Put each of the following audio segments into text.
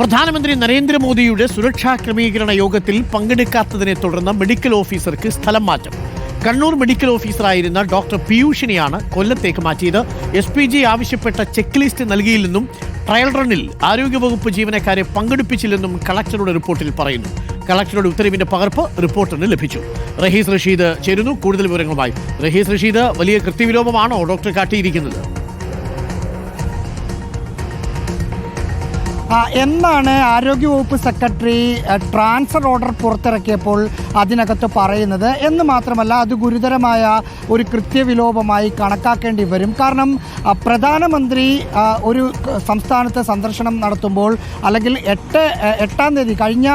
പ്രധാനമന്ത്രി നരേന്ദ്രമോദിയുടെ സുരക്ഷാ ക്രമീകരണ യോഗത്തിൽ പങ്കെടുക്കാത്തതിനെ തുടർന്ന് മെഡിക്കൽ ഓഫീസർക്ക് സ്ഥലം മാറ്റം. കണ്ണൂർ മെഡിക്കൽ ഓഫീസറായിരുന്ന ഡോക്ടർ പീയൂഷിനെയാണ് കൊല്ലത്തേക്ക് മാറ്റിയത്. എസ് പി ജി ആവശ്യപ്പെട്ട ചെക്ക് ലിസ്റ്റ് നൽകിയില്ലെന്നും ട്രയൽ റണ്ണിൽ ആരോഗ്യവകുപ്പ് ജീവനക്കാരെ പങ്കെടുപ്പിച്ചില്ലെന്നും കളക്ടറുടെ റിപ്പോർട്ടിൽ പറയുന്നു. കളക്ടറുടെ ഉത്തരവിന്റെ പകർപ്പ് റിപ്പോർട്ടറിന് ലഭിച്ചു. റഹീസ് റഷീദ് ചേരുന്നു. കൂടുതൽ വിവരങ്ങളുമായി റഹീസ് റഷീദ് വലിയ കൃത്യവിലോപമാണോ ഡോക്ടർ കാട്ടിയിരിക്കുന്നത്? എന്നാണ് ആരോഗ്യവകുപ്പ് സെക്രട്ടറി ട്രാൻസ്ഫർ ഓർഡർ പുറത്തിറക്കിയപ്പോൾ അതിനകത്ത് പറയുന്നത്. എന്ന് മാത്രമല്ല അത് ഗുരുതരമായ ഒരു കൃത്യവിലോപമായി കണക്കാക്കേണ്ടി വരും. കാരണം പ്രധാനമന്ത്രി ഒരു സംസ്ഥാനത്ത് സന്ദർശനം നടത്തുമ്പോൾ അല്ലെങ്കിൽ എട്ട് എട്ടാം തീയതി കഴിഞ്ഞ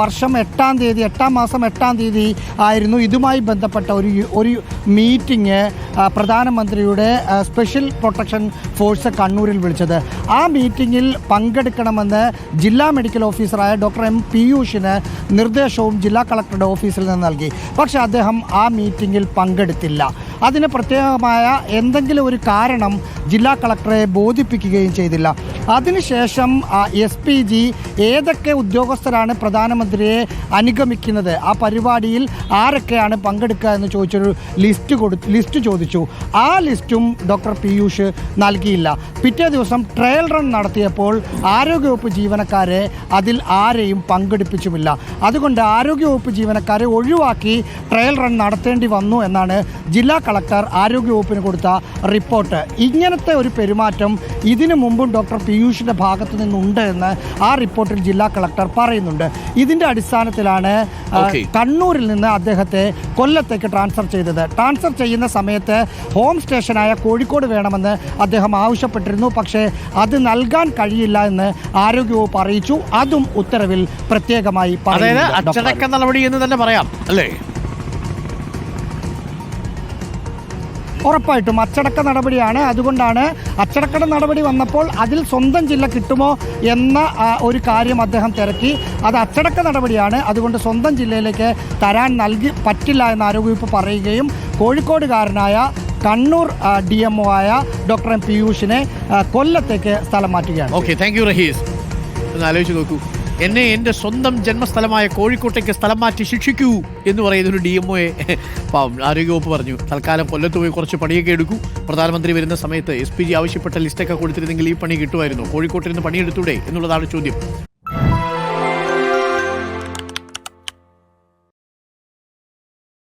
വർഷം എട്ടാം തീയതി എട്ടാം മാസം എട്ടാം തീയതി ആയിരുന്നു ഇതുമായി ബന്ധപ്പെട്ട ഒരു ഒരു മീറ്റിംഗ് പ്രധാനമന്ത്രിയുടെ സ്പെഷ്യൽ പ്രൊട്ടക്ഷൻ ഫോഴ്സ് കണ്ണൂരിൽ വിളിച്ചത്. ആ മീറ്റിംഗിൽ പങ്കെടുക്കണമെന്ന് ജില്ലാ മെഡിക്കൽ ഓഫീസറായ ഡോക്ടർ എം പീയൂഷിന് നിർദ്ദേശവും ജില്ലാ കളക്ടറുടെ ഓഫീസിൽ നിന്ന് നൽകി. പക്ഷേ അദ്ദേഹം ആ മീറ്റിംഗിൽ പങ്കെടുത്തില്ല. അതിന് പ്രത്യേകമായ എന്തെങ്കിലും ഒരു കാരണം ജില്ലാ കളക്ടറെ ബോധിപ്പിക്കുകയും ചെയ്തില്ല. അതിനുശേഷം എസ് പി ജി ഏതൊക്കെ ഉദ്യോഗസ്ഥരാണ് പ്രധാനമന്ത്രിയെ അനുഗമിക്കുന്നത് ആ പരിപാടിയിൽ ആരൊക്കെയാണ് പങ്കെടുക്കുക എന്ന് ചോദിച്ചൊരു ലിസ്റ്റ് കൊടു ലിസ്റ്റ് ചോദിച്ചു. ആ ലിസ്റ്റും ഡോക്ടർ പീയൂഷ് നൽകിയില്ല. പിറ്റേ ദിവസം ട്രയൽ റൺ നടത്തിയപ്പോൾ ആരോഗ്യവകുപ്പ് ജീവനക്കാരെ അതിൽ ആരെയും പങ്കെടുപ്പിച്ചുമില്ല. അതുകൊണ്ട് ആരോഗ്യവകുപ്പ് ജീവനക്കാരെ ഒഴിവാക്കി ട്രയൽ റൺ നടത്തേണ്ടി വന്നു എന്നാണ് ജില്ലാ കളക്ടർ ആരോഗ്യവകുപ്പിന് കൊടുത്ത റിപ്പോർട്ട്. ഇങ്ങനത്തെ ഒരു പെരുമാറ്റം ഇതിനു മുമ്പും ഡോക്ടർ പീയൂഷിന്റെ ഭാഗത്തു നിന്നുണ്ട് എന്ന് ആ റിപ്പോർട്ടിൽ ജില്ലാ കളക്ടർ പറയുന്നുണ്ട്. ഇതിന്റെ അടിസ്ഥാനത്തിലാണ് കണ്ണൂരിൽ നിന്ന് അദ്ദേഹത്തെ കൊല്ലത്തേക്ക് ട്രാൻസ്ഫർ ചെയ്തത്. ട്രാൻസ്ഫർ ചെയ്യുന്ന സമയത്ത് ഹോം സ്റ്റേഷനായ കോഴിക്കോട് വേണമെന്ന് അദ്ദേഹം ആവശ്യപ്പെട്ടിരുന്നു. പക്ഷേ അത് നൽകാൻ കഴിയില്ല എന്ന് ആരോഗ്യവകുപ്പ് അറിയിച്ചു. അതും ഉത്തരവിൽ പ്രത്യേകമായി അതായത് അച്ചടക്ക നടപടി എന്ന് തന്നെ പറയാം അല്ലേ? ഉറപ്പായിട്ടും അച്ചടക്ക നടപടിയാണ്. അതുകൊണ്ടാണ് അച്ചടക്ക നടപടി വന്നപ്പോൾ അതിൽ സ്വന്തം ജില്ല കിട്ടുമോ എന്ന ഒരു കാര്യം അദ്ദേഹം തിരക്കി. അത് അച്ചടക്ക നടപടിയാണ്. അതുകൊണ്ട് സ്വന്തം ജില്ലയിലേക്ക് തരാൻ നൽകി പറ്റില്ല എന്ന് ആരോഗ്യവകുപ്പ് പറയുകയും കോഴിക്കോടുകാരനായ കണ്ണൂർ ഡി എം ഒ ആയ ഡോക്ടർ എം പീയൂഷിനെ കൊല്ലത്തേക്ക് സ്ഥലം മാറ്റുകയാണ് ഓക്കെ താങ്ക് യു റഹീസ്. ഒന്ന് ആലോചിച്ച് നോക്കൂ. എന്നെ എന്റെ സ്വന്തം ജന്മസ്ഥലമായ കോഴിക്കോട്ടേക്ക് സ്ഥലം മാറ്റി ശിക്ഷിക്കൂ എന്ന് പറയുന്ന ഒരു ഡി എം ഒയെ ആരോഗ്യവകുപ്പ് പറഞ്ഞു. തൽക്കാലം കൊല്ലത്ത് പോയി കുറച്ച് പണിയൊക്കെ എടുക്കൂ. പ്രധാനമന്ത്രി വരുന്ന സമയത്ത് എസ് പി ജി ആവശ്യപ്പെട്ട ലിസ്റ്റൊക്കെ കൊടുത്തിരുന്നെങ്കിൽ ഈ പണി കിട്ടുമായിരുന്നു. കോഴിക്കോട്ടിൽ നിന്ന് പണിയെടുത്തൂടെ എന്നുള്ളതാണ് ചോദ്യം.